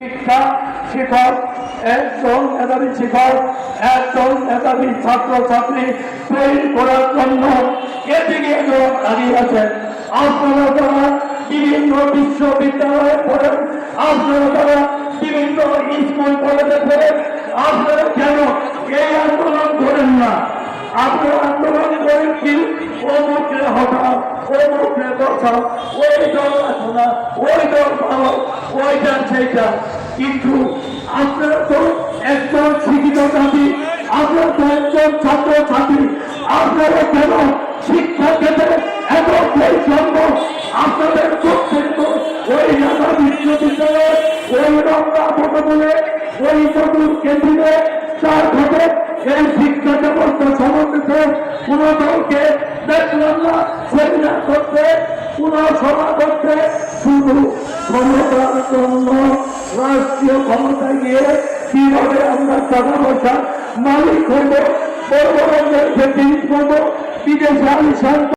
শিক্ষা, শিক্ষক, একজন মেধাবী শিক্ষক, একজন মেধাবী ছাত্র ছাত্রী তৈরি করার জন্য এদিকে দাঁড়িয়ে আছেন আপনারা যারা বিভিন্ন বিশ্ববিদ্যালয়ে পড়েন, আপনারা যারা বিভিন্ন স্কুল, কলেজে পড়েন, আপনারা কেন এই আন্দোলন করেন না? আপনারা আন্দোলন করেন কি? অমুকরে হঠাৎ, অমুকরে বসাও ওই দল আসো ওই দল পাও সেইটা কিন্তু আপনারা তো একজন শিক্ষিত জাতি, আপনারা তো একজন ছাত্র ছাত্রী আপনারা কেন শিক্ষা ক্ষেত্রে এত বৈষম্য আপনাদের প্রত্যেক ওই ঢাকা বিশ্ববিদ্যালয়ে, ওই রমনা বলে ওই চতুর কেন্দ্রে চার ঘটে এই শিক্ষা ব্যবস্থা সম্বন্ধিত কোন দলকে দেখলাম না, সেমিনার করতে, কোন সভা করতে, শুধু ক্ষমতার জন্য রাষ্ট্রীয় ক্ষমতায় গিয়ে কীভাবে আমরা টাকা পয়সা মালিক হইব বড় বিদেশে আলিশান